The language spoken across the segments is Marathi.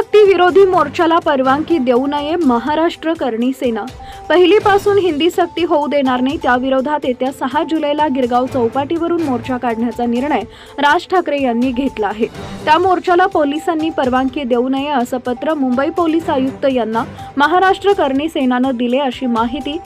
Hindi विरोधी मोर्चाला परवानगी देऊ नये महाराष्ट्र करणी सेना. पहिलीपासून हिंदी सक्ती होऊ देणार नाही त्याविरोधात येत्या सहा जुलैला गिरगाव चौपाटीवरून मोर्चा काढण्याचा निर्णय राज ठाकरे यांनी घेतला आहे. त्या मोर्चाला पोलिसांनी परवानगी देऊ नये असं पत्र मुंबई पोलीस आयुक्त यांना महाराष्ट्र करणी सेनानं दिले अशी माहिती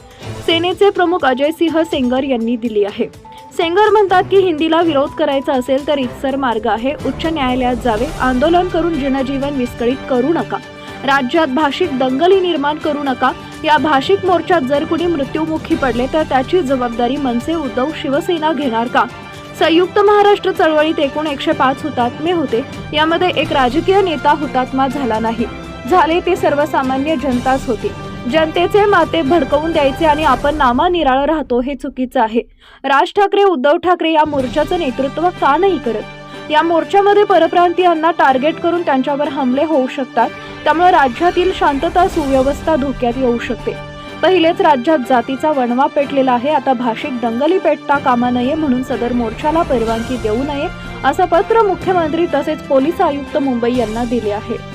सेनेचे प्रमुख अजय सिंह सेंगर यांनी दिली आहे. सेंगर म्हणतात की हिंदीला विरोध करायचा असेल तर इतसर मार्ग आहे. उच्च न्यायालयात जावे. आंदोलन करून जनजीवन विस्कळीत करू नका. राज्यात भाषिक दंगली निर्माण करू नका. या भाषिक मोर्चात जर कुणी मृत्युमुखी पडले तर त्याची जबाबदारी मनसे उद्धव शिवसेना घेणार का? संयुक्त महाराष्ट्र चळवळीत एकूण एकशे पाच हुतात्मे होते. यामध्ये एक राजकीय नेता हुतात्मा झाला नाही. झाले ते सर्वसामान्य जनताच होती. जनतेचे माते भडकवून द्यायचे आणि आपण नामा निराळं राहतो हे चुकीचं आहे. राज ठाकरे उद्धव ठाकरे या मोर्चाचं नेतृत्व का नाही करत? या मोर्चामध्ये परप्रांतीयांना टार्गेट करून त्यांच्यावर हमले होऊ शकतात त्यामुळे राज्यातील शांतता सुव्यवस्था धोक्यात येऊ शकते. पहिलेच राज्यात जातीचा वणवा पेटलेला आहे आता भाषिक दंगली पेटता कामा नये म्हणून सदर मोर्चाला परवानगी देऊ नये असं पत्र मुख्यमंत्री तसेच पोलीस आयुक्त मुंबई यांना दिले आहे.